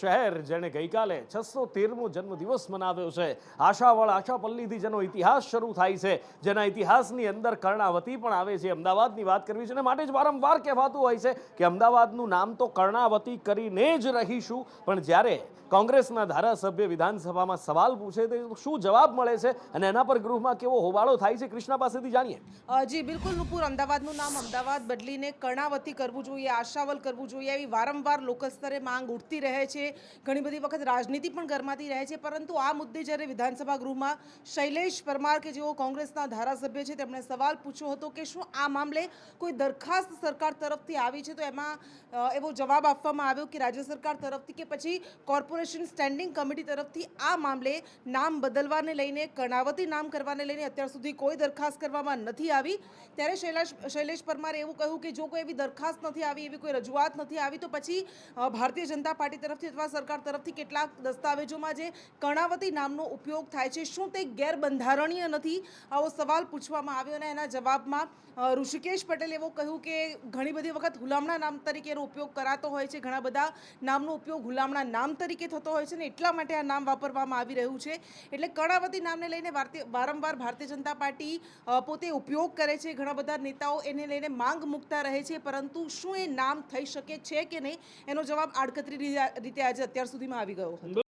શહેર જેણે ગઈકાલે છસો તેરમો જન્મદિવસ મનાવ્યો છે. આશાવળ આશાપલ્લીથી જેનો ઇતિહાસ શરૂ થાય છે. જેના ઇતિહાસની અંદર કર્ણાવતી પણ આવે છે. અમદાવાદની વાત કરવી છે અને માટે જ વારંવાર કહેવાતું હોય છે કે અમદાવાદનું નામ તો કર્ણાવતી કરીને જ રહીશું, પણ જ્યારે કોંગ્રેસના ધારાસભ્ય વિધાનસભામાં સવાલ પૂછે તો શું જવાબ મળે છે અને એના પર ગૃહમાં કેવો હોબાળો થાય છે, કૃષ્ણા પાસેથી જાણીએ. જી, બિલકુલ, નુપુર, અમદાવાદનું નામ અમદાવાદ બદલીને કર્ણાવતી કરવું જોઈએ, આશાવલ કરવું જોઈએ, એવી વારંવાર લોકસ્તરે માંગ ઉઠતી રહે છે. ઘણી બધી વખત રાજનીતિ પણ ગરમાતી રહે છે, પરંતુ આ મુદ્દે જ્યારે વિધાનસભા ગૃહમાં શૈલેષ પરમાર કે જેઓ કોંગ્રેસના ધારાસભ્ય છે, તેમણે સવાલ પૂછ્યો હતો કે શું આ મામલે કોઈ દરખાસ્ત સરકાર તરફથી આવી છે? તો એમાં એવો જવાબ આપવામાં આવ્યો કે રાજ્ય સરકાર તરફથી કે પછી કોર્પોરેશન સ્ટેન્ડિંગ કમિટી તરફથી આ મામલે નામ બદલવાને લઈને, કર્ણાવતી નામ કરવાને લઈને અત્યાર સુધી કોઈ દરખાસ્ત કરવામાં નથી આવી. ત્યારે શૈલેષ શૈલેષ પરમારે એવું કહ્યું કે જો કોઈ એવી દરખાસ્ત નથી આવી, એવી કોઈ રજૂઆત નથી આવી, તો પછી ભારતીય જનતા પાર્ટી તરફથી અથવા સરકાર તરફથી કેટલાક દસ્તાવેજોમાં જે કર્ણાવતી નામનો ઉપયોગ થાય છે, શું તે ગેરબંધારણીય નથી? આવો સવાલ પૂછવામાં આવ્યો અને એના જવાબમાં ઋષિકેશ પટેલ એવું કહ્યું કે ઘણી બધી વખત હુલામણા નામ તરીકે એનો ઉપયોગ કરાતો હોય છે, ઘણા બધા નામનો ઉપયોગ હુલામણા નામ તરીકે થતો હોય છે ને એટલા માટે આ નામ વાપરવામાં આવી રહ્યું છે. એટલે કર્ણાવતી નામને લઈને વારંવાર ભારતીય જનતા પાર્ટી પોતે ઉપયોગ કરે છે, ઘણા બધા નેતાઓ એને લઈને માંગ મૂકતા રહે છે, પરંતુ શું એ નામ થઈ શકે છે કે નહીં? એનો જવાબ આડકતરી રીતે આજે અત્યાર સુધીમાં આવી ગયો હતો.